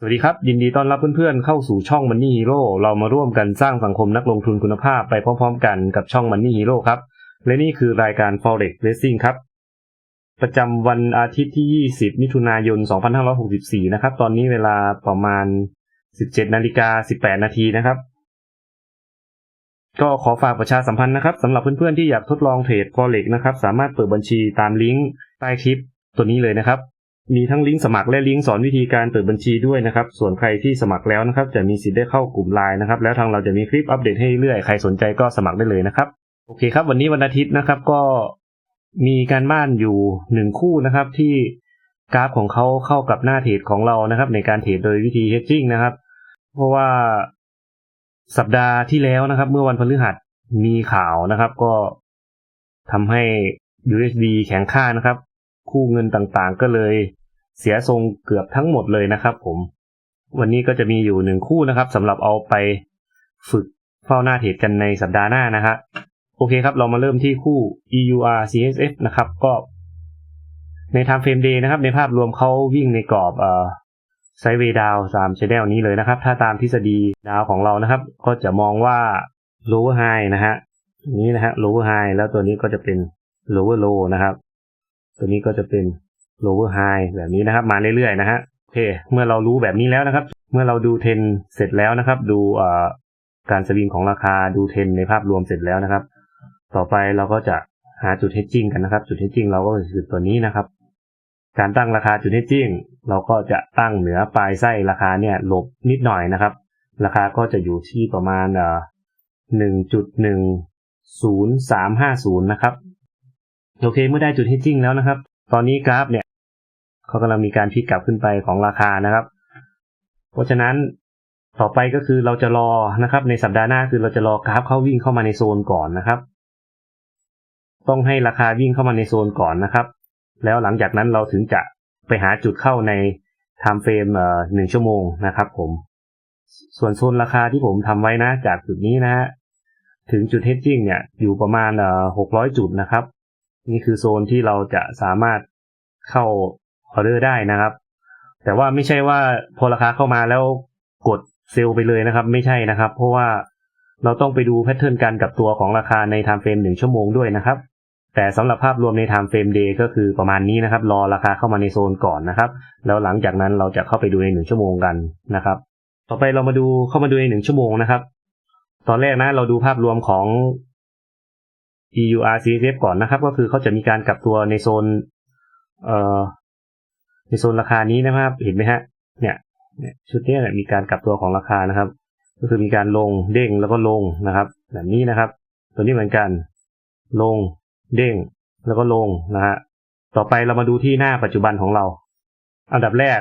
สวัสดีครับ ยินดีต้อนรับเพื่อนๆเข้าสู่ช่อง Money Hero เรามาร่วมกันสร้างสังคมนักลงทุนคุณภาพไปพร้อมๆ กันกับช่อง Money Hero ครับ และนี่คือรายการ Forex Racing ครับ ประจำวันอาทิตย์ที่ 20 มิถุนายน 2564 นะครับ ตอนนี้เวลาประมาณ 17 นาฬิกา 18 นาทีนะครับ ก็ขอฝากประชาสัมพันธ์นะครับสำหรับเพื่อนๆที่อยากทดลองเทรด Forex นะครับ สามารถเปิดบัญชีตามลิงก์ใต้คลิปตัวนี้เลยนะครับ มีทั้งลิงก์สมัครและลิงก์สอนวิธีการเปิดบัญชีด้วยนะครับ ส่วนใครที่สมัครแล้วนะครับ จะมีสิทธิ์ได้เข้ากลุ่มไลน์นะครับ แล้วทางเราจะมีคลิปอัปเดตให้เรื่อย ใครสนใจก็สมัครได้เลยนะครับ โอเคครับ วันนี้วันอาทิตย์นะครับก็มีการบ้านอยู่หนึ่งคู่นะครับ ที่กราฟของเขาเข้ากับหน้าเทรดของเรานะครับ ในการเทรดโดยวิธี hedging นะครับ เพราะว่าสัปดาห์ที่แล้วนะครับ เมื่อวันพฤหัสมีข่าวนะครับ ก็ทำให้ USD แข็งค่านะครับ คู่เงินต่างๆ ก็เลย เสียทรงเกือบทั้งหมดเลยนะครับ ผม วันนี้ก็จะมีอยู่หนึ่งคู่นะครับสำหรับเอาไปฝึกเฝ้าหน้าเทรดกันในสัปดาห์หน้านะฮะโอเคครับ เรามาเริ่มที่คู่ EUR CSF นะครับ ก็ใน time frame day นะครับ ในภาพรวมเขาวิ่งในกรอบเอ่อไซด์เวดาวตามชแนลนี้เลยนะครับ ถ้าตามทฤษฎีดาวของเรานะครับ ก็จะมองว่า lower high นะฮะนี้นะฮะ lower high แล้วตัวนี้ก็จะเป็น lower low นะครับ ตัวนี้ก็จะเป็น lower high แบบนี้นะครับ มาเรื่อยๆนะฮะโอเค เมื่อเรารู้แบบนี้แล้วนะครับ เมื่อเราดูเทนเสร็จแล้วนะครับ ดูเอ่อการสวิงของราคาดูเทนในภาพรวมเสร็จแล้วนะครับ ต่อไปเราก็จะหาจุด hedging กันนะครับ จุด hedging เราก็คือตัวนี้นะครับ การตั้งราคาจุด hedging เราก็จะตั้งเหนือปลายไส้ราคาเนี่ยหลบนิดหน่อยนะครับ ราคาก็จะอยู่ที่ประมาณเอ่อหนึ่งจุดหนึ่งศูนย์สามห้าศูนย์นะครับ โอเคเมื่อได้จุด hedging แล้วนะครับ ตอนนี้กราฟเนี่ยเขากำลังมีการพลิกกลับขึ้นไปของราคานะครับ เพราะฉะนั้นต่อไปก็คือเราจะรอนะครับ ในสัปดาห์หน้าคือเราจะรอกราฟเข้าวิ่งเข้ามาในโซนก่อนนะครับ ต้องให้ราคาวิ่งเข้ามาในโซนก่อนนะครับ แล้วหลังจากนั้นเราถึงจะไปหาจุดเข้าใน time frame เอ่อหนึ่งชั่วโมงนะครับผม ส่วนโซนราคาที่ผมทำไว้นะ จากจุดนี้นะฮะถึงจุด hedging เนี่ยอยู่ประมาณเอ่อหกร้อยจุดนะครับ นี่คือโซนที่เราจะสามารถเข้าออเดอร์ได้นะครับ แต่ว่าไม่ใช่ว่าพอราคาเข้ามาแล้วกดเซลล์ไปเลยนะครับ ไม่ใช่นะครับ เพราะว่าเราต้องไปดูแพทเทิร์นการกับตัวของราคาใน time frame หนึ่งชั่วโมงด้วยนะครับ แต่สำหรับภาพรวมใน time frame day ก็คือประมาณนี้นะครับ รอราคาเข้ามาในโซนก่อนนะครับ แล้วหลังจากนั้นเราจะเข้าไปดูในหนึ่งชั่วโมงกันนะครับ ต่อไปเรามาดูเข้ามาดูในหนึ่งชั่วโมงนะครับ ตอนแรกนะเราดูภาพรวมของ EUR CSF ก่อนนะครับ ก็คือเขาจะมีการกลับตัวในโซน เอ่อ ในโซนราคานี้นะครับ เห็นไหมฮะ เนี่ย ชุดนี้มีการกลับตัวของราคานะครับ ก็คือมีการลงเด้งแล้วก็ลงนะครับ แบบนี้นะครับ ตัวนี้เหมือนกัน ลงเด้งแล้วก็ลงนะฮะ ต่อไปเรามาดูที่หน้าปัจจุบันของเรา อันดับแรก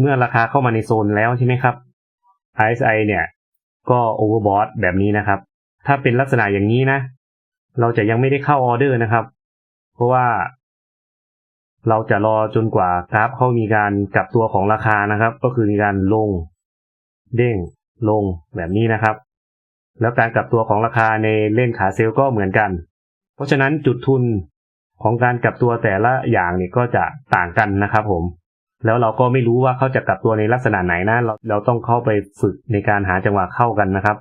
เมื่อราคาเข้ามาในโซนแล้วใช่ไหมครับ RSI เนี่ย ก็โอเวอร์บอทแบบนี้นะครับ ถ้าเป็นลักษณะอย่างนี้นะ เราจะยังไม่ได้เข้าออเดอร์นะครับ เพราะว่าเราจะรอจนกว่ากราฟเขามีการกลับตัวของราคานะครับ ก็คือมีการลง เด้ง ลงแบบนี้นะครับ แล้วการกลับตัวของราคาในเล่นขาเซลก็เหมือนกัน เพราะฉะนั้นจุดทุนของการกลับตัวแต่ละอย่างเนี่ยก็จะต่างกันนะครับ ผม แล้วเราก็ไม่รู้ว่าเขาจะกลับตัวในลักษณะไหนนะเราเราต้องเข้าไปฝึกในการหาจังหวะเข้ากันนะครับ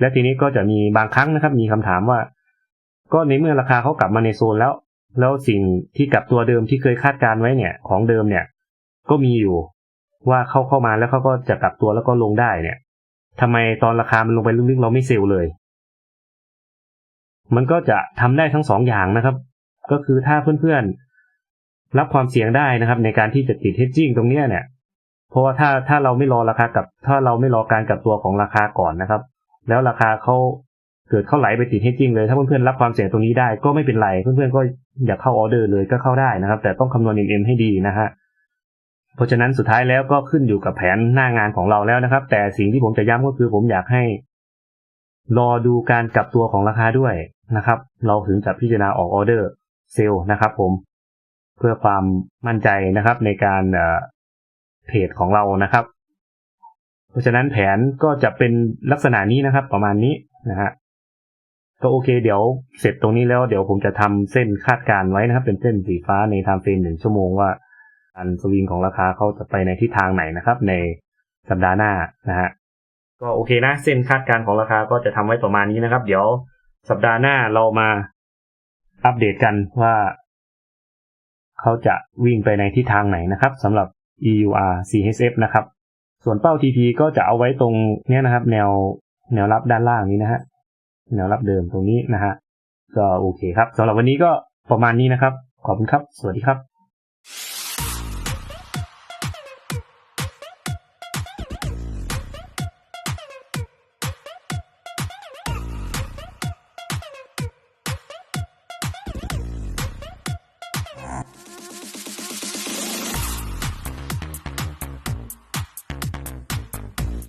และทีนี้ก็จะมีบางครั้งนะครับ มีคำถามว่า ก็ในเมื่อราคาเขากลับมาในโซนแล้ว แล้วสิ่งที่กลับตัวเดิมที่เคยคาดการไว้เนี่ย ของเดิมเนี่ย ก็มีอยู่ว่าเข้าเข้ามาแล้วเขาก็จะกลับตัวแล้วก็ลงได้เนี่ยทำไมตอนราคามันลงไปลึกๆเราไม่เซลล์เลย มันก็จะทำได้ทั้งสองอย่างนะครับ ก็คือถ้าเพื่อนๆรับความเสี่ยงได้นะครับ ในการที่จะติด hedging ตรงเนี้ยเนี่ย เพราะว่าถ้าถ้าเราไม่รอราคากับ ถ้าเราไม่รอการกลับตัวของราคาก่อนนะครับ แล้วราคาเขา เกิดเข้าไหลไปติด hedging เลย ถ้าเพื่อนๆรับความเสี่ยงตรงนี้ได้ก็ไม่เป็นไร เพื่อนๆก็อยากเข้าออเดอร์เลยก็เข้าได้นะครับ แต่ต้องคำนวณ MM ให้ดีนะฮะเพราะฉะนั้นสุดท้ายแล้วก็ขึ้นอยู่กับแผนหน้างานของเราแล้วนะครับ แต่สิ่งที่ผมจะย้ำก็คือผมอยากให้ รอดูการกลับตัวของราคาด้วยนะครับ เราถึงจะพิจารณาออกออเดอร์เซลล์นะครับ ผมเพื่อความมั่นใจนะครับในการเทรดของเรานะครับ เพราะฉะนั้นแผนก็จะเป็นลักษณะนี้นะครับ ประมาณนี้นะฮะ ก็โอเค เดี๋ยวเสร็จตรงนี้แล้วเดี๋ยวผมจะทำเส้นคาดการไว้นะครับ เป็นเส้นสีฟ้าในไทม์เฟรมหนึ่งชั่วโมงว่าการสวิงของราคาเขาจะไปในทิศทางไหนนะครับ ในสัปดาห์หน้านะฮะก็โอเคนะ เส้นคาดการณ์ของราคาก็จะทำไว้ประมาณนี้นะครับ เดี๋ยวสัปดาห์หน้าเรามาอัปเดตกันว่า เขาจะวิ่งไปในทิศทางไหนนะครับสำหรับ EUR CHF นะครับ ส่วนเป้า TP ก็จะเอาไว้ตรงเนี้ยนะครับ แนวแนวรับด้านล่างนี้นะฮะ แนวรับเดิมตรงนี้นะฮะก็โอเคครับสำหรับวันนี้ก็ประมาณนี้นะครับ ขอบคุณครับ สวัสดีครับ